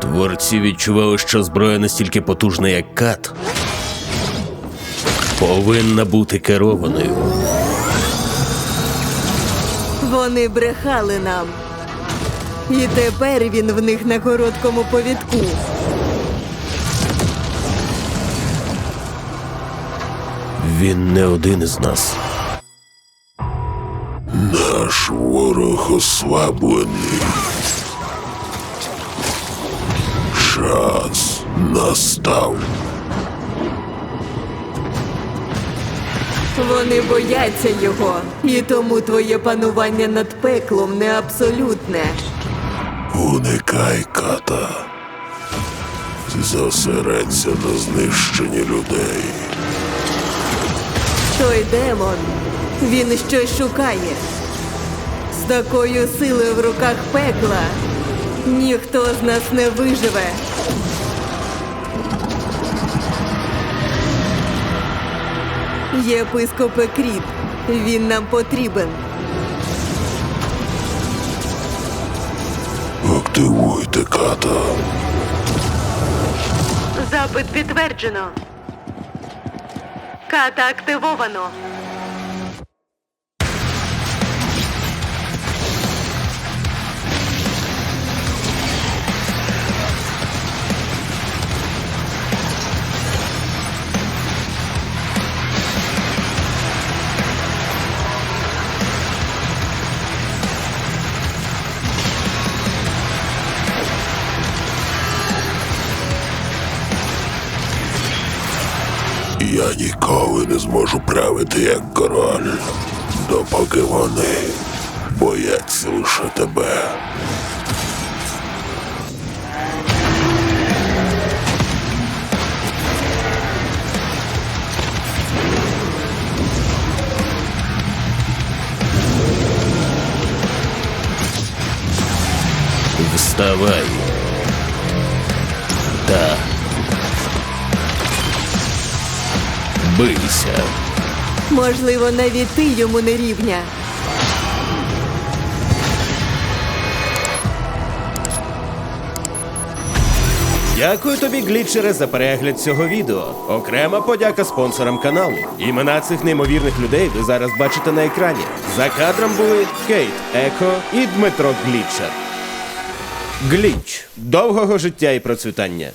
Творці відчували, що зброя настільки потужна, як кат, повинна бути керованою. Вони брехали нам. І тепер він в них на короткому повідку. Він не один із нас. Наш ворог ослаблений. Настав. Вони бояться його, і тому твоє панування над пеклом не абсолютне. Уникай ката. Зосередься на знищенні людей. Той демон, він щось шукає. З такою силою в руках пекла ніхто з нас не виживе. Єпископе Кріт, він нам потрібен. Активуйте ката. Запит підтверджено. Ката активовано. Я ніколи не зможу правити як король, допоки вони бояться лише тебе. Вставай. Та. Бийся. Можливо, навіть ти йому не рівня. Дякую тобі, глітчере, за перегляд цього відео. Окрема подяка спонсорам каналу. Імена цих неймовірних людей ви зараз бачите на екрані. За кадром були Кейт Еко і Дмитро Глітчер. Гліч довгого життя і процвітання.